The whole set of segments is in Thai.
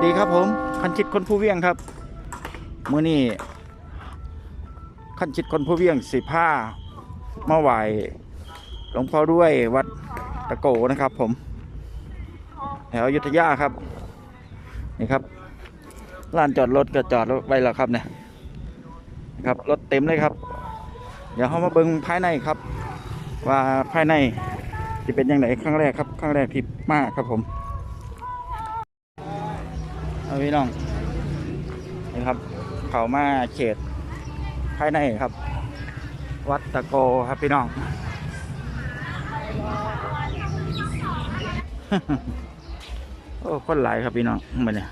สดีครับผมคันชิดคนผู้เวียงครับมื้อนี้คันชิดคนผู้เวียงสิผ้าเมาไหวหลวงพ่อด้วยวัดตะโกนะครับ ผมแถวยุทธยาครับนี่ครับลานจอดรถก็จอดไว้แล้วครับเนี่ยครับรถเต็มเลยครับ เดี๋ยวเขามาเบิ่งภายในครับ ว่าภายในจะเป็นยังไงครั้งแรกครับครั้งแรกที่มากครับผม เอาพี่น้องนี่ครับ เขามาเขตภายในครับ วัดตะโกครับพี่น้องโอ้คนหลายครับพี่น้องมาเนี่ย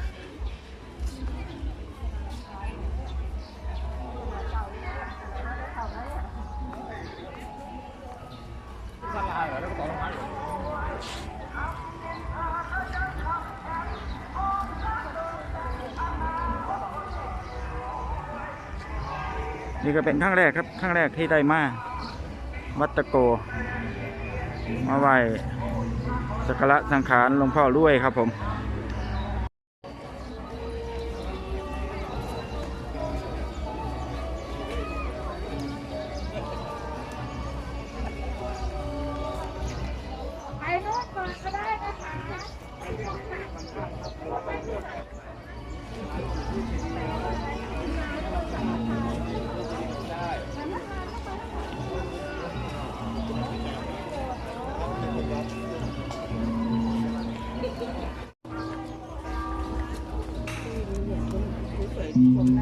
เป็นครั้งแรกครับครั้งแรกที่ได้มาวัดตะโก มาไหว้สักการะสังขารหลวงพ่อรวยครับผม มื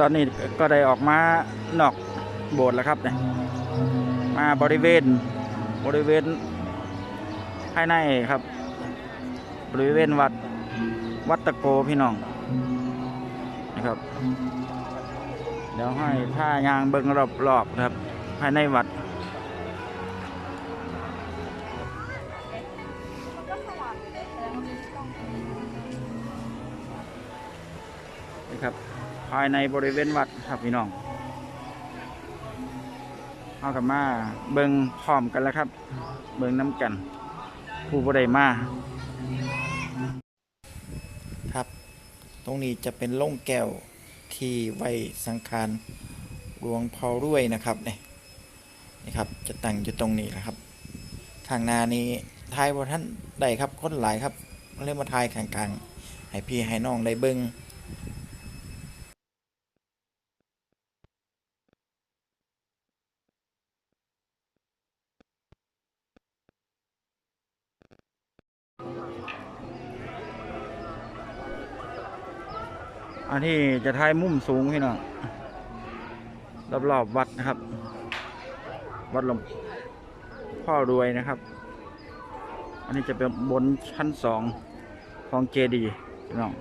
ตอนนี้ก็ได้ออกมานอกโบสถ์แล้วครับเนี่ยมาบริเวณบริเวณภายในครับ บริเวณวัดวัดตะโกพี่น้องนะครับ เดี๋ยวให้ผ้ายางเบิ้งรอบๆครับ ภายในวัด ภายในบริเวณวัดครับพี่น้องเอากับมาเบิงพร้อมกันแล้วครับ เบิงน้ำกัน ผู้บริมาครับ ตรงนี้จะเป็นล่งแก้วที่ไว้สังคารหลวงพ่อรวยนะครับเนี่ยนี่ครับจะตั้งอยู่ตรงนี้นะครับทางหนานี้ทายว่าท่านใดครับคนหลายครับเรียกมาทายกลางๆให้พี่ให้น้องได้เบิง นี่จะท้ายมุมสูงพี่น้องรอบๆวัดนะครับ วัดหลวงพ่อรวยนะครับ อันนี้จะเป็นบนชั้นสองของเจดีย์พี่น้อง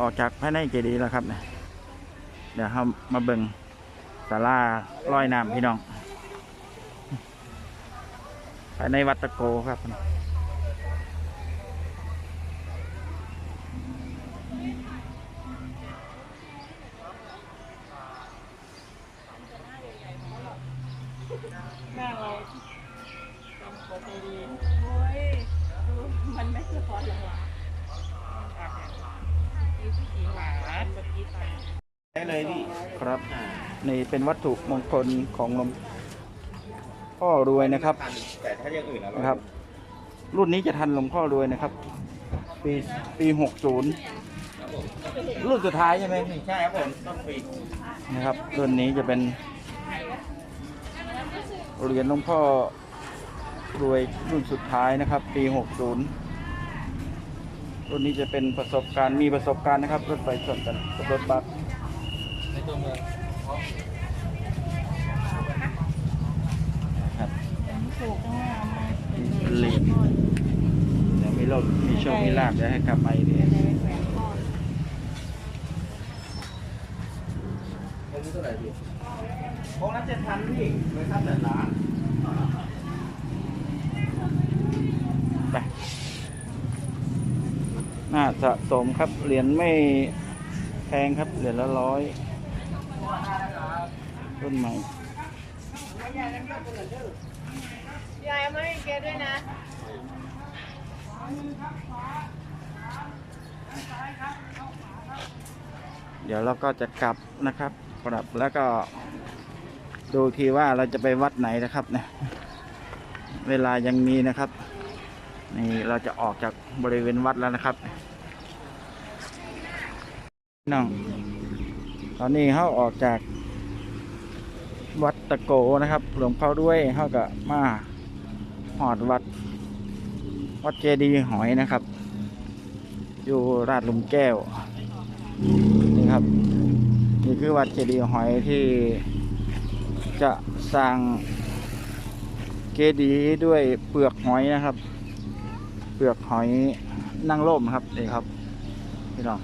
อออกจากภายในเจดีย์แล้วครับเนี่ยเดี๋ยวเรามาเบิ่งศาลาลอยน้ำพี่น้องภายในวัดตะโกครับ พี่ครับ นี่เป็นวัตถุมงคลของหลวงพ่อรวยนะครับแต่ถ้าอย่างอื่นนะนะครับ รุ่นนี้จะทันหลวงพ่อรวยนะครับ ปีปีหกศูนย์รุ่นสุดท้ายใช่ไหมพี่ใช่ครับผมต้นปีนะครับ รุ่นนี้จะเป็นเหรียญหลวงพ่อรวยรุ่นสุดท้ายนะครับ ปีหกศูนย์รุ่นนี้จะเป็นประสบการณ์มีประสบการณ์นะครับ รถไฟชนกันกับรถบัสใน ตัวเมืองเลนเดี๋ยวมีโลกมีโชคมีลาบเดี๋ยวให้กลับมาอันแขวนคอไม่รู้เท่าไหร่พี่โค้งละเจ็ดพันพี่เลยค่าแต่ล้านไปน่าสะสมครับ เหรียญไม่แพงครับ เหรียญละร้อย รุ่นใหม่ยายเอามาให้แกด้วยนะเดี๋ยวเราก็จะกลับนะครับกลับแล้วก็ดูทีว่าเราจะไปวัดไหนนะครับเนี่ยเวลายังมีนะครับ นี่เราจะออกจากบริเวณวัดแล้วนะครับน้องตอนนี้เขาออกจาก วัดตะโกนะครับหลวงพ่อด้วยเขาก็มาหอดวัด วัดเจดีย์หอยนะครับ อยู่ราชหลุมแก้วนี่ครับ นี่คือวัดเจดีย์หอยที่จะสร้างเจดีย์ด้วยเปลือกหอยนะครับ เปลือกหอยนั่งร่มครับนี่ครับพี่น้อง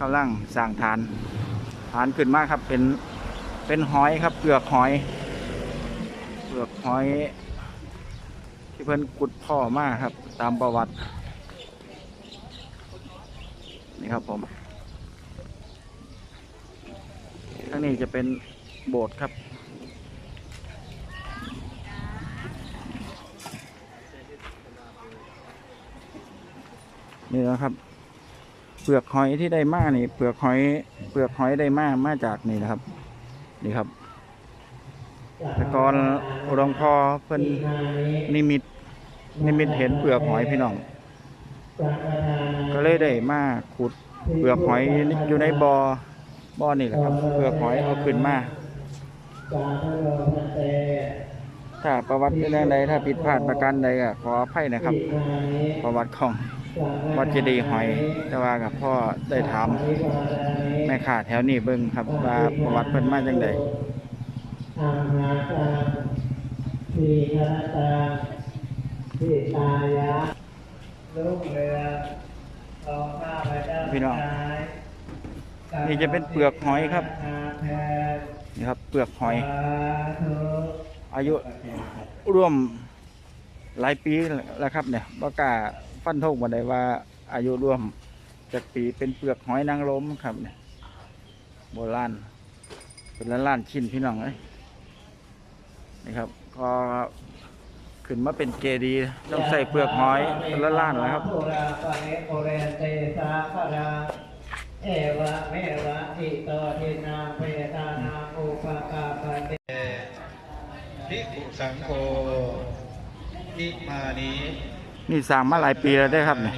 กำลังสร้างฐานฐานขึ้นมากครับเป็น เป็นหอยครับเปลือกหอย เปลือกหอย ที่เพิ่นกุดพ่อมากครับ ตามประวัติ นี่ครับผมข้างนี้จะเป็นโบสถ์ครับนี่นะครับ เปลือกหอยที่ได้มานี่ เปลือกหอย เปลือกหอยได้มามาจากนี่นะครับ นี่ครับ แต่ก่อนหลวงพอเพิ่นนิมิต นิมิตเห็นเปลือกหอยพี่น้อง ก็เลยได้มาขุดเปลือกหอยอยู่ในบอ่อบ่อนี่แหละครับเปลือกหอยเอาขึ้นมาถ้าประวัติเป็นอย่างใดถ้าผิดพลาดประการใดก็ขออภัยนะครับ ประวัติของ วัดเจดีย์หอย แต่ว่ากับพ่อได้ถามแม่ขาแถวนี้เบิ่งครับว่าประวัติเพิ่นมาจังใดอัมหาตาสีคาตาสีตายะลูกเรือของข้าพเจ้าพี่น้องนี่จะเป็นเปลือกหอยครับนี่ครับเปลือกหอย อายุร่วมหลายปีแล้วครับเนี่ยบ่กล้า ฟันธงมาได้ว่า อายุร่วมจากปีเป็นเปลือกหอยนางรมครับเนี่ยโบราณเป็นล้านล้านชิ้นพี่น้องเอ้ยนี่ครับก็ขึ้นมาเป็นเจดีต้องใส่เปลือกหอยเป็นล้านล้านๆแล้วครับเอเรนเตสาคาราเอวะเมวะอิโตทินาเปตานาอุปกาปเตภิกขุสังโฆอิมานิ นี่สร้างมาหลายปีแล้วได้ครับเนี่ย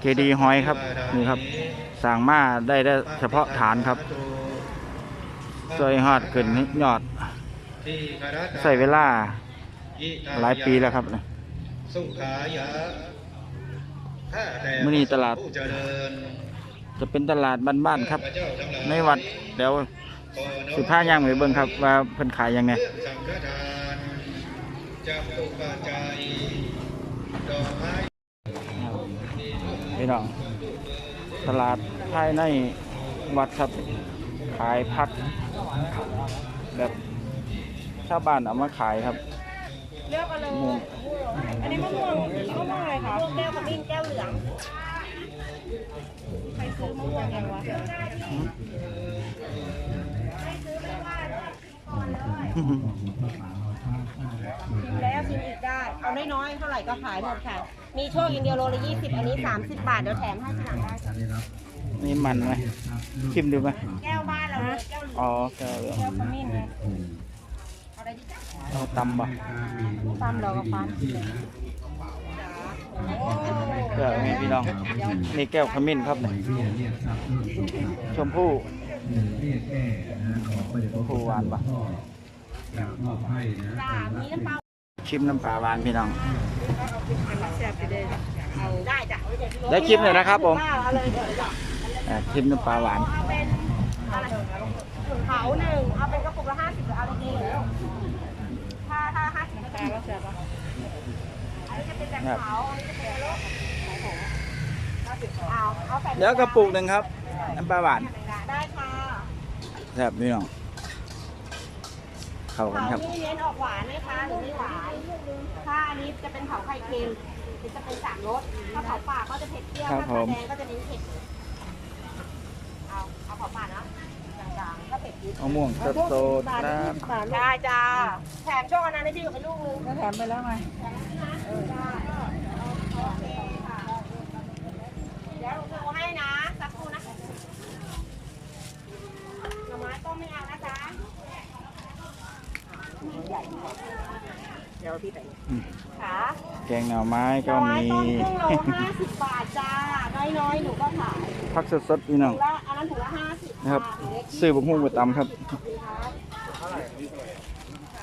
เจดีหอยครับนี่ครับสร้างมาได้ได้เฉพาะฐานครับซอยฮอดขึ้นยอด ใส่เวลา หลายปีแล้วครับเนี่ยมื้อนี้ตลาด จะเป็นตลาดบ้านๆครับ ในวัดเดี๋ยวสิพาย่างไปเบิ่งครับ ว่าเพิ่นขายยังไง พี่น้องตลาดภายในวัดครับขายผัก แบบชาวบ้านเอามาขายครับเลือกเอาเลยม่วงอันนี้มะม่วงมะม่วงอะไรคะแก้วขมิ้นแก้วเหลืองใครซื้อมะม่วงยังวะใครซื้อไม่ว่าก่อนเลย ชิมแล้วชิมอีกได้ เอาน้อยๆเท่าไหร่ก็ขายหมดค่ะ มีโชคอย่างเดียวโลละยี่สิบอันนี้สามสิบบาทเดี๋ยวแถมให้ทีหลังได้นี่มันไหมชิมดูไหมแก้วบ้านเราเลยแก้วเหลืองอ๋อแก้วเหลืองแก้วขมิ้นนะเอาอะไรดีจ๊ะเอาตำบ่ตามเรากับฟันแก้วนี่พี่น้อง นี่แก้วขมิ้นครับเนี่ยชมพู่ชมพู่หวานปะ จ้ามีน้ำเปล่าชิมน้ำปลาหวานพี่น้องอันนี้แซ่บไปเลยเอาได้จ้ะได้ชิมหน่อยนะครับผม เอาเลยเดี๋ยวจ้ะอ่าชิมน้ำปลาหวาน เอาเป็นอะไรเผาหนึ่งเอาเป็นกระปุกละห้าสิบหรือเอาดีๆถ้าถ้าห้าสิบแพงก็แซ่บปะอันนี้จะเป็นแบบเผาอันนี้จะเป็นรสเอาเอาใส่เดี๋ยวกระปุกหนึ่งครับ น้ำปลาหวานได้ค่ะ แซ่บพี่น้อง เข้ากันเผาครับนี่เน้นออกหวานไหมคะหรือไม่หวาน ถ้าอันนี้จะเป็นเผาไข่เค็มหรือจะเป็นสามรส ถ้าเผาป่าก็จะเผ็ดเปรี้ยว ครับถ้าผเผาม แดงก็จะเน้นเผ็ด เอาเอาเผาป่านะจางๆก็เผ็ดนิดมะม่วงสดสดๆครับได้จ้า แถมช่องอันนั้นให้พี่กับไปลูกนึง แถมไปแล้วไงเออได้โอเคค่ะ เดี๋ยวหนูโทรให้นะ สักครู่นะหน่อไม้ต้มไม่เอานะจ๊ะ เดี๋ยวพี่ไปอืมค่ะแกงหน่อไม้หน่ก็อไม้มี ต้มครึ่งโลห้าสิบบาทจ้า น้อยๆ หนูก็ขายผักสดๆพี่น้องถุงละอันนั้นถุงละห้าสิบนะครับซื้อบุกหุ้งไปตำครับ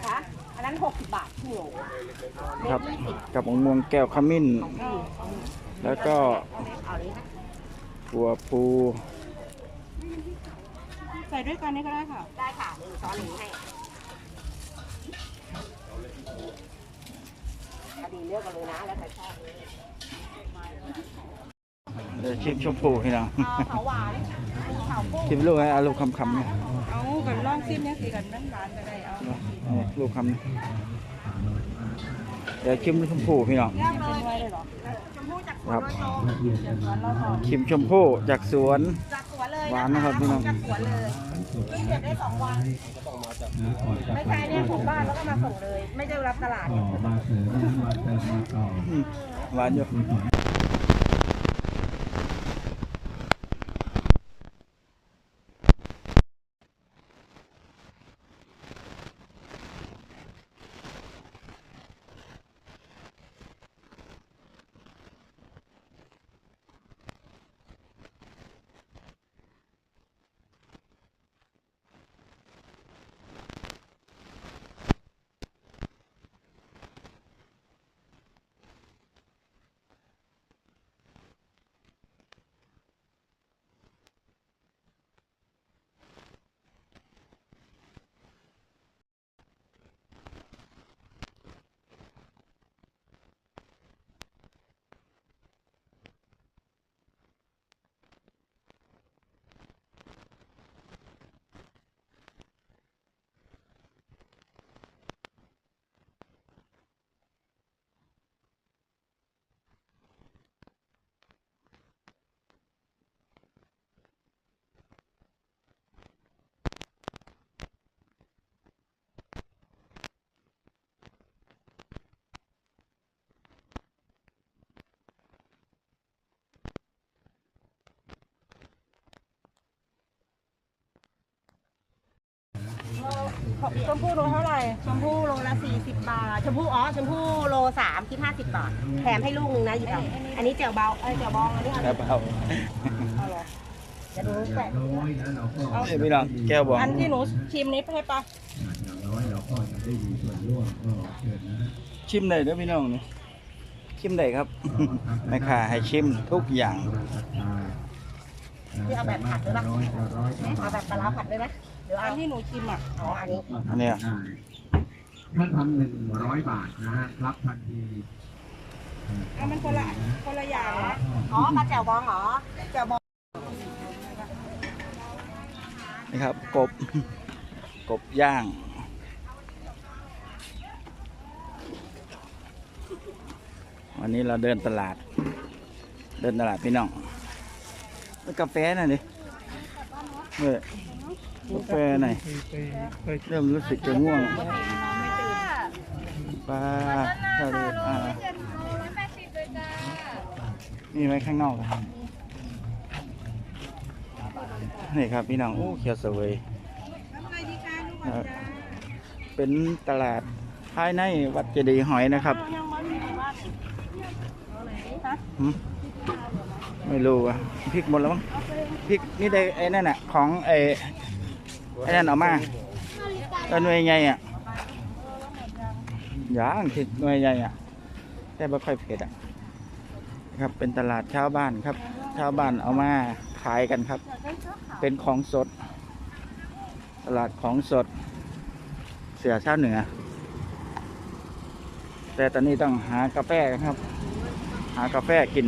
ค่ะอันนั้นหกสิบบาทครึ่งโลครับเล็กยี่สิบกับมะม่วงแก้วขมิ้นแล้วก็เอาเลยนะถั่วพูใส่ด้วยกันนี่ก็ได้ค่ะ ได้ค่ะหนึ่งช้อนหนึ่งให้ อดีเลือกกันเลยนะแล้วใครชอบเดี๋ยวชิมชมพูพี่น้องเอาเผาหวานมีเผากุ้งชิมลูกให้เอาลูกคำๆเนี่ยเอากันลองซิมเนี่ยสิกันนั่นร้านก็ได้เอานี่ลูกคำนี่เดี๋ยวชิมชมพูพี่น้องเลือกเลยเลยเหรอชมพู่จากสวนครับโดยตรงจากสวนเราตรงชิมชมพูจากสวนจากสวนเลยหวานนะครับพี่น้องจากสวนเลยเพิ่งเก็บได้สองวัน ไม่ใช่เนี่ยผมบ้านแล้วก็มาส่งเลย ไม่ได้รับตลาด ต่อมาเสริมมาเติมมาต่ออืมหวานอยู่ ชมพู่โลเท่าไหร่ ชมพู่โลละสี่สิบบาท ชมพู่อ๋อ ชมพู่โลสามคิดห้าสิบบาท แถมให้ลูกนึงนะหยิบเอาอันนี้แจ่วเบา เอ้ยแจ่วบอง อันนี้เอาครับเอาเอาเหรอจะดูแปะน้อยนะเราก็นี่พี่น้องแก้วบองอันที่หนูชิมนี้ให้ปะอย่างน้อยเราก็จะได้มีส่วนร่วมก็เชิญนะชิมได้เด้อพี่น้องนี่ชิมได้ครับ แม่ค้าให้ชิมทุกอย่างศรัทธาที่เอาแบบผัดด้วยปะเอาแบบปลาร้าผัดด้วยไหมหรื อเอาที่หนูชิมอะอ๋ออันนี้อันเนี้ยถ้าทำหนึ่งร้อยบาทนะฮะรับทันทีเอามันคนละคนละอย่างนะอ๋อปลาแจ่วบองเหรอแจ่วบองนี่ครับ กบ กบย่าง วันนี้เราเดินตลาด เดินตลาดพี่น้องแล้วกาแฟหน่อยดิเมื่อ กาแฟหน่อยเริ่มรู้สึกจะง่วงปลาทะเลอ่ามีไว้ข้างนอกอะนี่ครับพี่น้องโอ้เขียวเสวยครับเป็นตลาดภายในวัดเจดีย์หอยนะครับหืมไม่รู้อะพริกหมดแล้วมั้งพริกนี่ได้ไอ้นั่นน่ะของไอ้ ไอ้นั่นเอามาแล้วหน่วยใหญ่อะย่างพริกหน่วยใหญ่อะแต่ไม่ค่อยเผ็ดอะครับเป็นตลาดชาวบ้านครับชาวบ้านเอามาขายกันครับ เป็นของสด ตลาดของสด เสือชาวเหนือ แต่ตอนนี้ต้องหากาแฟครับ หากาแฟกิน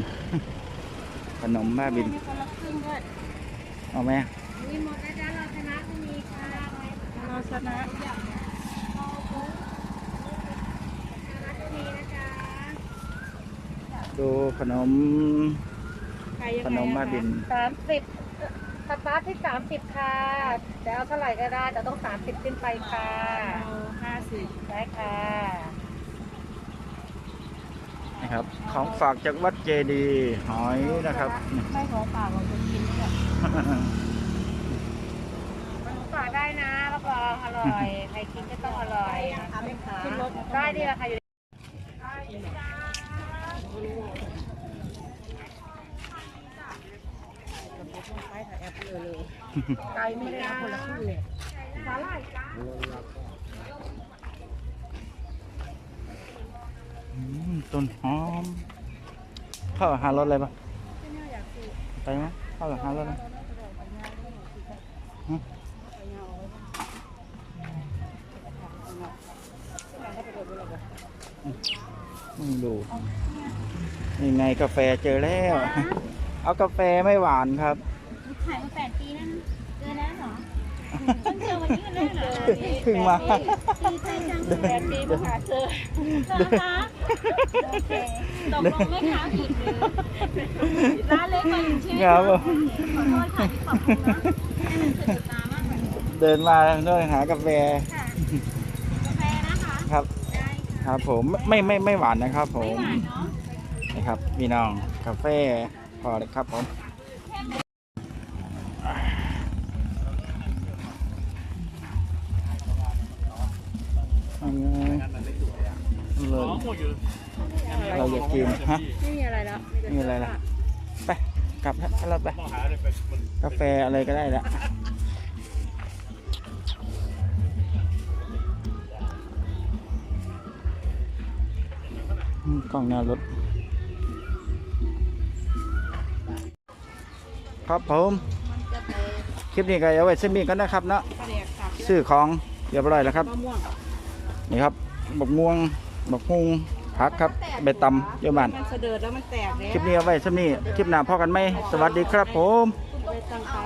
ขนมบ้าบินคนละครึ่งด้วยเอาไหม ชนะดูขนม ขนมบ้าบินสามสิบสตาร์ทที่สามสิบค่ะจะเอาเท่าไหร่ก็ได้แต่ต้องสามสิบขึ้นไปค่ะห้าสิบได้ค่ะนะครับ ของฝากจากวัดเจดีย์หอยนะครับ ไม่ขอฝากเราจะกินนี่แหละมันฝากได้นะรับร องอร่อยใครกินก็ต้องอร่อยขึ้นรถได้ดีละค่ะอยู่ไกลไม่ได้คนละครึ่งเลยสาหร่ายจ้าอืมต้นหอมเข้าหารถอะไรปะไปไหมเข้าหารถอะไร ไม่ดูนี่ไงกาแฟเจอแล้ว เอากาแฟไม่หวานครับขายมาแปดปีแล้วนะเจอแล้วเหรอเพิ่งเจอวันนี้วันแรกเหรอเพิ่งมาดีใจจังแปดปีมาหาเจอเจอคะโอเคตกลงไม่ค้าผิดหรือร้านเล็กกว่าอยู่ใช่ไหมครับผมขอโทษค่ะที่ขอบคุณนะให้มันสุดตามากกว่านี้เดินมาด้วยหากาแฟ ค่ะกาแฟนะคะ ครับ ได้ ค่ะครับผมไม่ไม่ไม่หวานนะครับผไม่มหวานเนาะนะครับพี่น้องกาแฟพอเลยครับผมเอาไงเลยเราอยากกินฮะไม่มีอะไรแล้วไม่มีอะไรละไปกลับให้เราไปกาแฟอะไรก็ได้ละ กล้องหน้ารถ ครับผมคลิปนี้ก็เอาไว้เส้นมีกันนะครับเนาะกระเดียกสับซื้อของเรียบร้อยแล้วครับมะม่วงนี่ครับบักม่วงบักฮุงผักครับใบตำเยอะบ้านมันเสดิร์ดแล้วมันแตกเลยคลิปนี้เอาไว้เส้นนี้คลิปหน้าพอกันไหมสวัสดีครับผมไปตั้งเขา